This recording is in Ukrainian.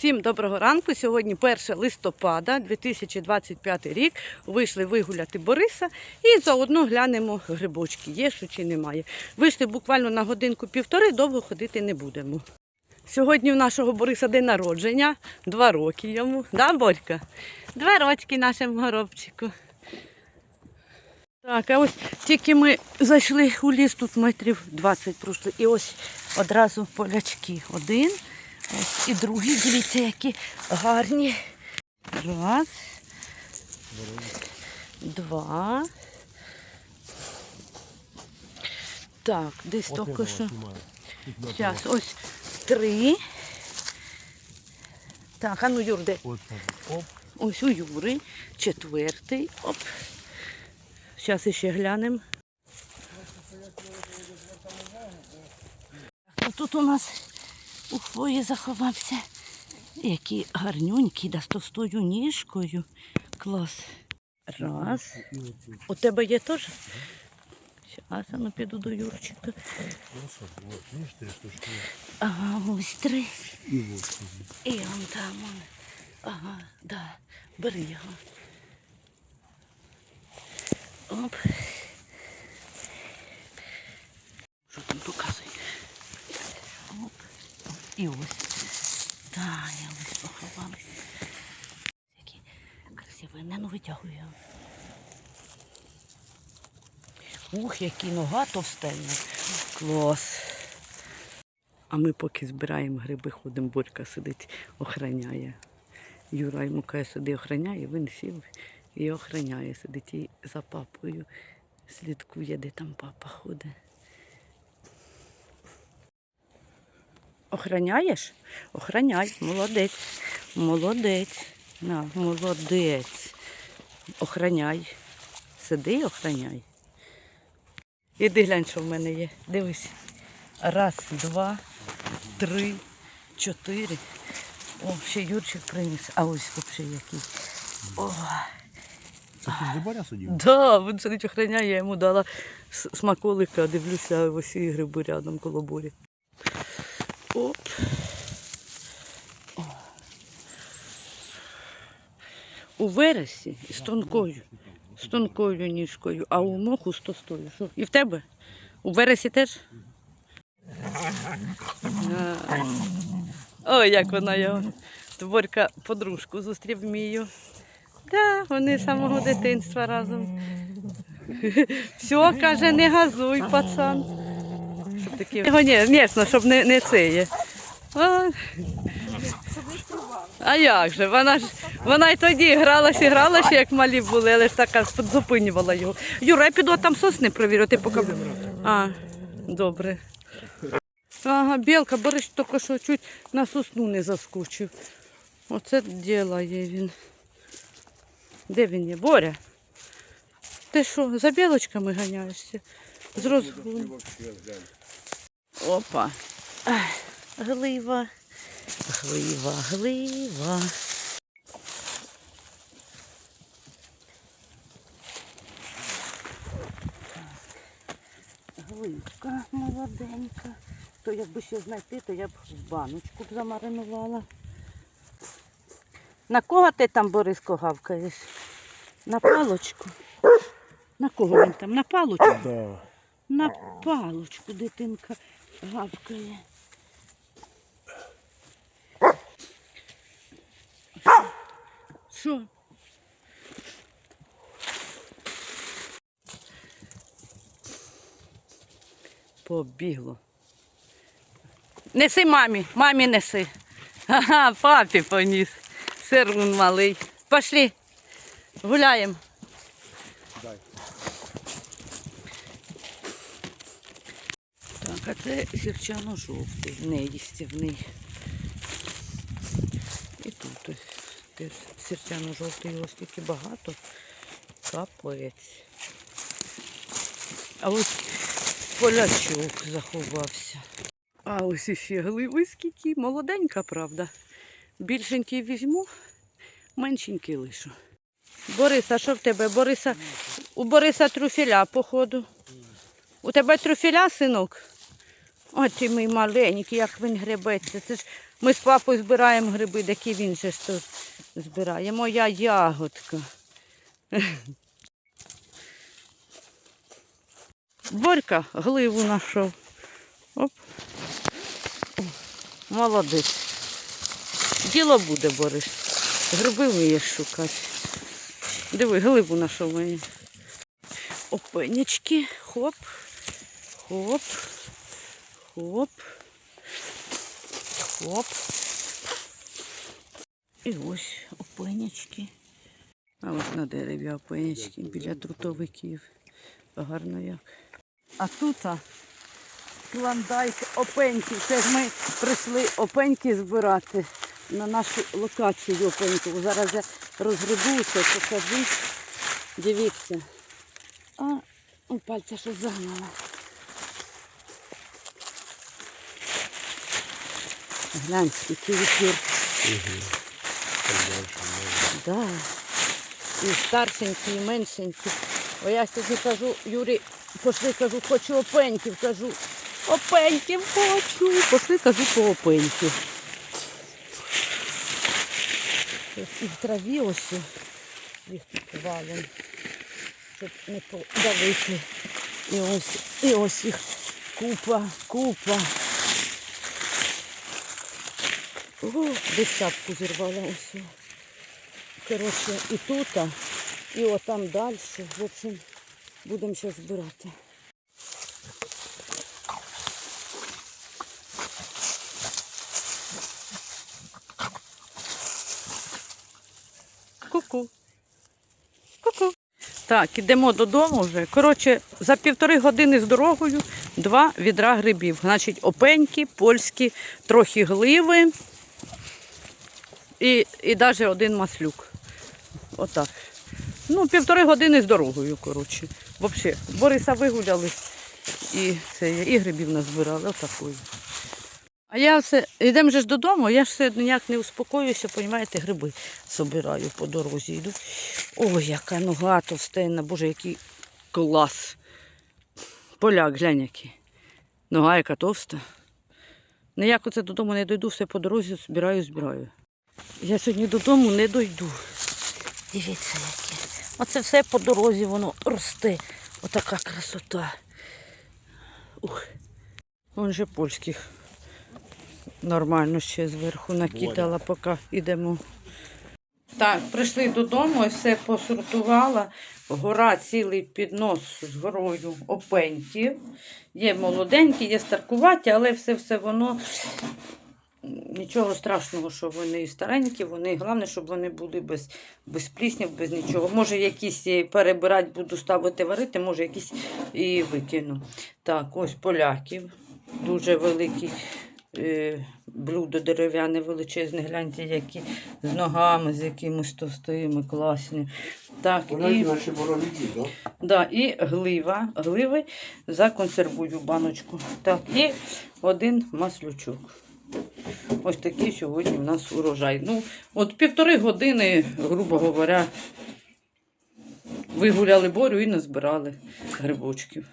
Всім доброго ранку. Сьогодні 1 листопада 2025 рік. Вийшли вигуляти Бориса і заодно глянемо грибочки, є що чи немає. Вийшли буквально на годинку-півтори, довго ходити не будемо. Сьогодні у нашого Бориса день народження, два роки йому. Да, Борька? Два рочки нашому горобчику. Так, а ось тільки ми зайшли у ліс, тут метрів 20 пройшли. І ось одразу полячки. Один. Ось і другі, дивіться, які гарні. Раз. Два. Так, десь тільки що. Зараз, ось три. Так, а ну Юрде, так. Оп. ось у Юри. Четвертий. Оп. Зараз іще глянемо. Тут у нас у хвої заховався. Який гарнюнький, да з товстою ніжкою. Клас. Раз. У тебе є теж? Зараз ну, піду до Юрчика. Ага, ось три. І он там. Он. Ага, да. Бери його. Оп. Що там показує? Оп. І ось. Да, я ось поховалась. Які красиві. Не ну витягую. Ух, які нога товстельна. Клас. А ми поки збираємо гриби, ходимо, Борька сидить, охраняє. Юра йому каже, сиди охраняє, він сів і охраняє, сидить і за папою, слідкує, де там папа ходить. Охраняєш? Охраняй, молодець. Молодець. На, молодець. Охраняй. Сиди і охраняй. Іди глянь, що в мене є. Дивись. Раз, два, три, чотири. О, ще Юрчик приніс. А ось взагалі який. О, Це ти да, він сидить охраняє, я йому дала смаколика, дивлюся, ось і гриби рядом коло бурі. Оп. У вересі з тонкою, з тонкою ніжкою, а у моху з тостою. І в тебе? У вересі теж? Ой, як вона його. Творка подружку зустрів Мію. Так, вони з самого дитинства разом. Все, каже, не газуй, пацан. Щоб такі... Ні, звісно, щоб не, не це є. А, а як же? Вона ж вона й тоді гралася, гралася, як малі були, але ж така зупинювала його. Юра, я піду там сосни провірю, ти поки. А, добре. Ага, білка, Борис тільки що чуть на сосну не заскочив. Оце ділає він. Де він є? Боря? Ти що, за білочками ганяєшся? З розгону. Опа. Глива. Глива, глива. Гливка молоденька. То якби ще знайти, то я б в баночку б замаринувала. На кого ти там, Бориско, гавкаєш? На палочку? На кого він там? На палочку? Да. На палочку дитинка гавкає. Що? Побігло. Неси мамі, мамі неси. Ага, папі поніс. Сирун малий. Пошли. Гуляємо. Дай. Так, а це сірчано-жовтий, неїстівний. І тут ось теж сірчано-жовтий, його стільки багато. Капець. А ось полячок заховався. А ось іще гливи скільки. Молоденька, правда. Більшенький візьму, меншенький лишу. Бориса, що в тебе? Бориса, у Бориса труфіля, походу. У тебе труфіля, синок? Ой, ти мій маленький, як він гребеться. Це ж Ми з папою збираємо гриби, які він же ж тут збирає. Моя ягодка. Борька гливу знайшов. Оп. Молодець. Діло буде, Борис. Гриби вмієш шукати. Диви, гливу знайшов мені. Опенечки. Хоп. Хоп. Хоп. Хоп. І ось опенячки. А ось на дереві опенячки біля трутовиків. Гарно як. А тут клондайк опеньків. Це ж ми прийшли опеньки збирати на нашу локацію опеньків. Зараз я розгребу це, покажу. Дивіться. А, у пальця щось загнала. Глянь, скільки вікір. Да. І старшенькі, і меншенькі. О, я сьогодні кажу, Юрі, пошли, кажу, хочу опеньків, кажу, опеньків хочу. Пошли, кажу, по опеньків. І в траві ось їх тут валом, щоб не подавити. І ось, і ось їх купа, купа. О, десь шапку зірвала ось. Коротше, і тут, і отам далі. В общем, будемо зараз збирати. Ку-ку. Ку-ку. Так, ідемо додому вже. Коротше, за півтори години з дорогою два відра грибів. Значить, опеньки, польські, трохи гливи і, і навіть один маслюк. Отак. Ну, півтори години з дорогою, коротше. Взагалі, Бориса вигуляли і, це, і грибів назбирали. Отакою. А я все, йдемо ж додому, я ж все ніяк не успокоюся, понімаєте, гриби собираю по дорозі. Йду. Ой, яка нога товстенна, боже, який клас. Поляк, глянь який. Нога яка товста. Ніяк оце додому не дойду, все по дорозі збираю, збираю. Я сьогодні додому не дойду. Дивіться, яке. Оце все по дорозі воно росте. Отака красота. Ух. Вон же польських. Нормально ще зверху накидала, поки йдемо. Так, прийшли додому, все посортувала. Гора цілий піднос з горою опеньків. Є молоденькі, є старкуваті, але все все воно нічого страшного, що вони старенькі, вони головне, щоб вони були без, без пліснів, без нічого. Може, якісь перебирати буду ставити варити, може, якісь і викину. Так, ось поляків. Дуже великі е, блюдо дерев'яне, величезне, гляньте, які з ногами, з якимось товстими, класні. Так, і... наші боровики, да? Да, і глива. Гливи законсервую баночку. Так, і один маслючок. Ось такий сьогодні у нас урожай. Ну, от півтори години, грубо говоря, вигуляли борю і назбирали грибочків.